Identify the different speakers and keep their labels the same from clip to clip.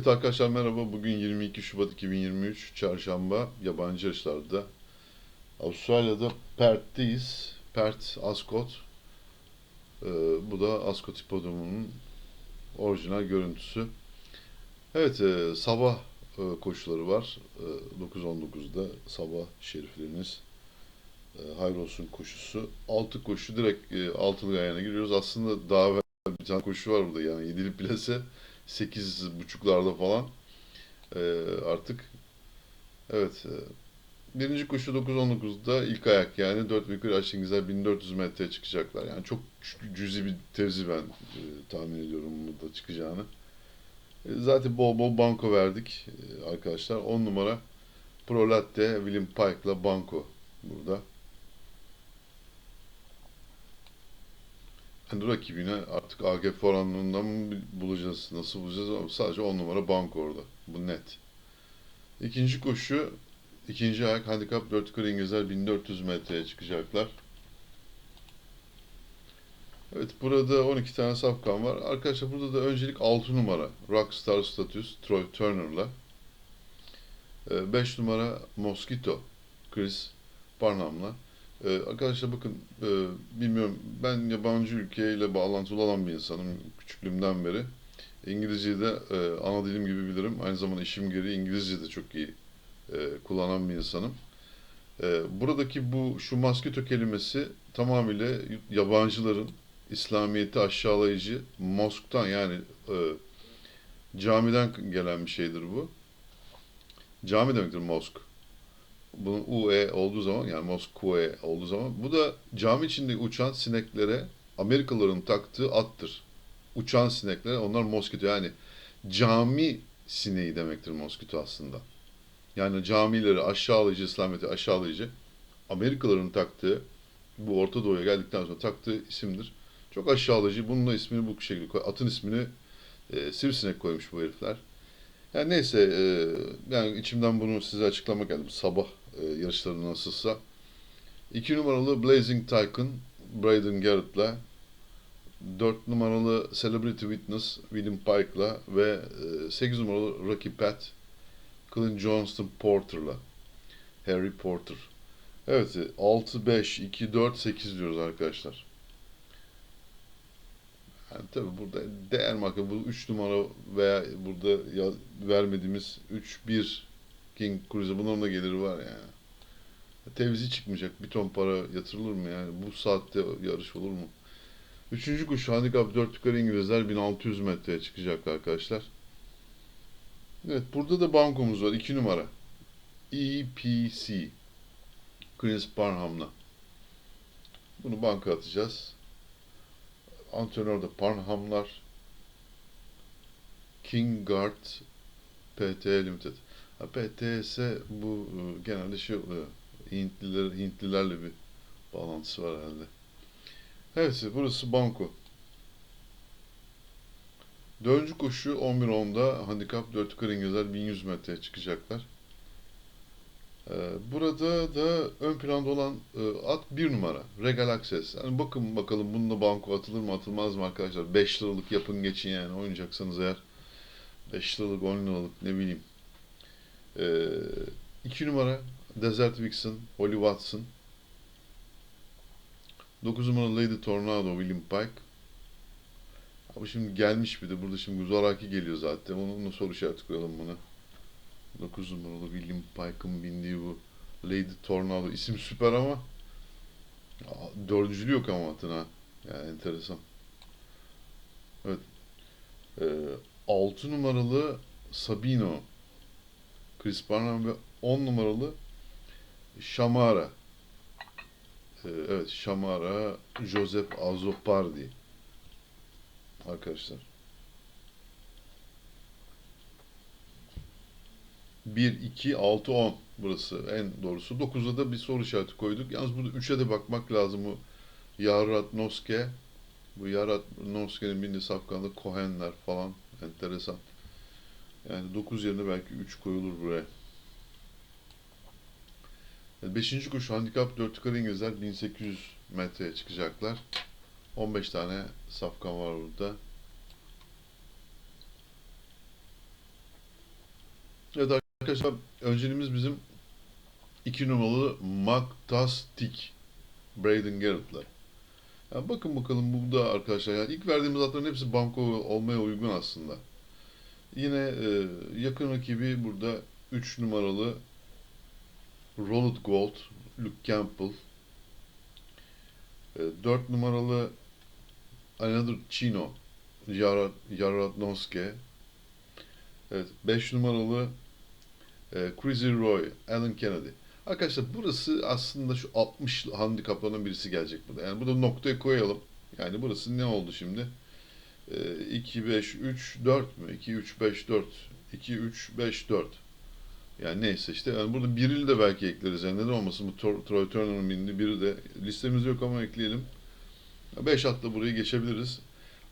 Speaker 1: Evet arkadaşlar merhaba. Bugün 22 Şubat 2023 Çarşamba yabancı yarışlarda Avustralya'da Perth'teyiz. Perth Ascot. Ee, bu da Ascot Hipodromu'nun orijinal görüntüsü. Evet e, sabah e, koşuları var. E, 9.19'da sabah şerifleriniz. E, hayrolsun koşusu. 6 koşu direkt e, altılı ayağına giriyoruz. Aslında daha bir tane koşu var burada yani yedili plase 8.30'larda falan Ee, artık evet e, birinci koşu 9.19'da ilk ayak yani 4 ve yukarı aşağı İngilizler 1400 metreye çıkacaklar. Yani çok cü- cüzi bir tevzi ben e, tahmin ediyorum burada çıkacağını. E, zaten bol bol banko verdik e, arkadaşlar. 10 numara Pro Latte William Pike'la banko burada. Hani rakibine artık AGF oranlarından mı bulacağız, nasıl bulacağız sadece 10 numara banko orada. Bu net. İkinci koşu, ikinci ayak handikap 4 yukarı İngilizler 1400 metreye çıkacaklar. Evet burada 12 tane safkan var. Arkadaşlar burada da öncelik 6 numara Rockstar Status Troy Turner'la 5 numara Mosquito Chris Barnum'la ee, arkadaşlar bakın e, bilmiyorum ben yabancı ülkeyle bağlantılı olan bir insanım küçüklüğümden beri. İngilizceyi de e, ana dilim gibi bilirim. Aynı zamanda işim gereği İngilizce de çok iyi e, kullanan bir insanım. E, buradaki bu şu maskito kelimesi tamamıyla yabancıların İslamiyet'i aşağılayıcı mosktan yani e, camiden gelen bir şeydir bu. Cami demektir mosk bunun UE olduğu zaman yani Moskue olduğu zaman bu da cami içinde uçan sineklere Amerikalıların taktığı attır. Uçan sineklere onlar moskito yani cami sineği demektir moskito aslında. Yani camileri aşağılayıcı, İslamiyet'i aşağılayıcı Amerikalıların taktığı bu Orta Doğu'ya geldikten sonra taktığı isimdir. Çok aşağılayıcı. Bunun da ismini bu şekilde koy. Atın ismini e, sivrisinek koymuş bu herifler. Yani neyse e, yani içimden bunu size açıklamak geldim. Sabah e, yarışları nasılsa. 2 numaralı Blazing Tycoon Braden Garrett'la 4 numaralı Celebrity Witness William Pike'la ve 8 numaralı Rocky Pat Clint Johnston Porter'la Harry Porter. Evet 6, 5, 2, 4, 8 diyoruz arkadaşlar. Yani tabii burada değer marka bu 3 numara veya burada ya, vermediğimiz 3, 1 King Cruiser bunların da geliri var yani. Tevizi çıkmayacak. Bir ton para yatırılır mı yani? Bu saatte yarış olur mu? Üçüncü kuş handikap 4 yukarı İngilizler 1600 metreye çıkacak arkadaşlar. Evet burada da bankomuz var. 2 numara. EPC. Chris Parham'la. Bunu banka atacağız. Antrenör de Parhamlar. King Guard PT Limited. Ha, PTS bu e, genelde şey oluyor. Hintliler, Hintlilerle bir bağlantısı var herhalde. Evet burası banko. Dördüncü koşu 11.10'da handikap 4 yukarı İngilizler 1100 metreye çıkacaklar. Ee, Burada da ön planda olan e, at bir numara. Regal Access. Yani bakın bakalım bununla banko atılır mı atılmaz mı arkadaşlar. 5 liralık yapın geçin yani oynayacaksanız eğer. 5 liralık 10 liralık ne bileyim. 2 numara Desert Vixen Holly Watson. 9 numara Lady Tornado William Pike. Abi şimdi gelmiş bir de burada şimdi Zoraki geliyor zaten. Onunla soru işareti koyalım buna. 9 numaralı William Pike'ın bindiği bu Lady Tornado. isim süper ama Aa, dördüncülüğü yok ama atın. Yani enteresan. Evet. Ee, 6 numaralı Sabino. Chris Barnum ve 10 numaralı Şamara. Ee, evet Şamara Joseph Azopardi. Arkadaşlar. 1, 2, 6, 10 burası en doğrusu. 9'a da bir soru işareti koyduk. Yalnız burada 3'e de bakmak lazım. Bu Yarat Noske. Bu Yarat Noske'nin bindiği safkanlı Kohenler falan. Enteresan. Yani 9 yerine belki 3 koyulur buraya. 5. kuş handikap 4 yukarı İngilizler 1800 metreye çıkacaklar. 15 tane safkan var burada. Evet arkadaşlar önceliğimiz bizim iki numaralı Maktastik Braden Garrett'la. Yani bakın bakalım bu da arkadaşlar yani ilk verdiğimiz atların hepsi banko olmaya uygun aslında. Yine e, yakın rakibi burada 3 numaralı Rolled Gold Luke Campbell. 4 numaralı Another Chino Yara, Yaradnoske. Evet 5 numaralı e, Crazy Roy Alan Kennedy. Arkadaşlar burası aslında şu 60 handikaplarından birisi gelecek burada. Yani burada noktaya koyalım. Yani burası ne oldu şimdi? E, 2, 5, 3, 4 mü? 2, 3, 5, 4. 2, 3, 5, 4. Yani neyse işte. Yani burada birini de belki ekleriz. Yani neden olmasın bu Troy Turner'ın bindiği biri de. Listemizde yok ama ekleyelim. 5 atla burayı geçebiliriz.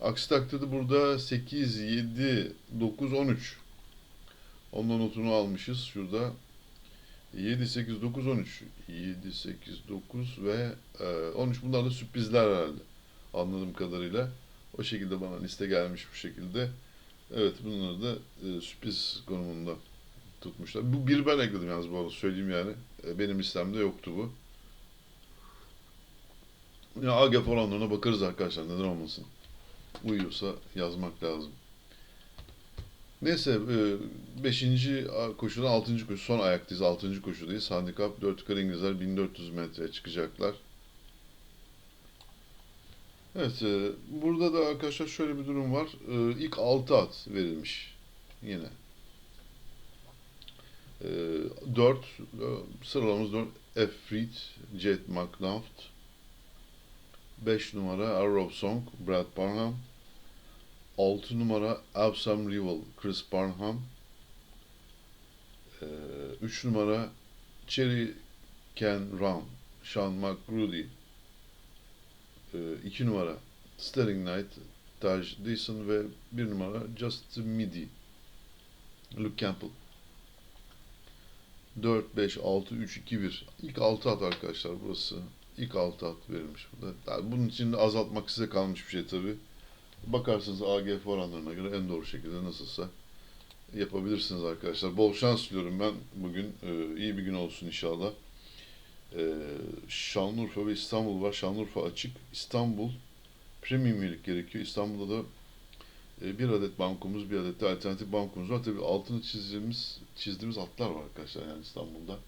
Speaker 1: Aksi takdirde burada 8, 7, 9, 13. Ondan notunu almışız şurada. 7, 8, 9, 13. 7, 8, 9 ve e, 13 bunlar da sürprizler herhalde. Anladığım kadarıyla. O şekilde bana liste gelmiş bu şekilde. Evet bunları da e, sürpriz konumunda tutmuşlar. Bu bir ben ekledim yalnız bu arada söyleyeyim yani. E, benim listemde yoktu bu. Ya AGF oranlarına bakarız arkadaşlar neden olmasın. Uyuyorsa yazmak lazım. Neyse 5. koşudan 6. koşu son ayaktayız 6. koşudayız. Handikap 4 yukarı İngilizler 1400 metreye çıkacaklar. Evet e, burada da arkadaşlar şöyle bir durum var. E, İlk 6 at verilmiş yine. 4 sıralamamız 4 Efrit Jet McNaught 5 numara Arrow Song Brad Barham 6 numara Awesome Rival Chris Barnham 3 numara Cherry Can Run Sean McGroody 2 numara Sterling Knight Taj Deason ve 1 numara Just Midi Luke Campbell 4, 5, 6, 3, 2, 1. İlk 6 at arkadaşlar burası. İlk 6 at verilmiş burada. Yani bunun için azaltmak size kalmış bir şey tabi. Bakarsınız AGF oranlarına göre en doğru şekilde nasılsa yapabilirsiniz arkadaşlar. Bol şans diliyorum ben bugün. Ee, iyi bir gün olsun inşallah. Ee, Şanlıurfa ve İstanbul var. Şanlıurfa açık. İstanbul premium üyelik gerekiyor. İstanbul'da da e, bir adet bankomuz, bir adet de alternatif bankomuz var. Tabii altını çizdiğimiz, çizdiğimiz atlar var arkadaşlar yani İstanbul'da.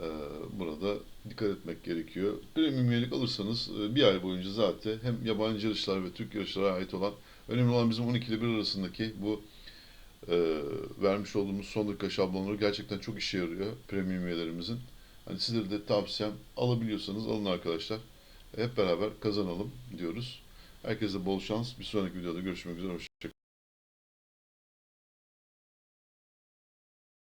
Speaker 1: Ee, burada dikkat etmek gerekiyor. Premium üyelik alırsanız e, bir ay boyunca zaten hem yabancı yarışlar ve Türk yarışlara ait olan önemli olan bizim 12 ile 1 arasındaki bu e, vermiş olduğumuz son dakika şablonları gerçekten çok işe yarıyor premium üyelerimizin. Hani sizlere de tavsiyem alabiliyorsanız alın arkadaşlar. Hep beraber kazanalım diyoruz. Herkese bol şans. Bir sonraki videoda görüşmek üzere. Hoşçakalın.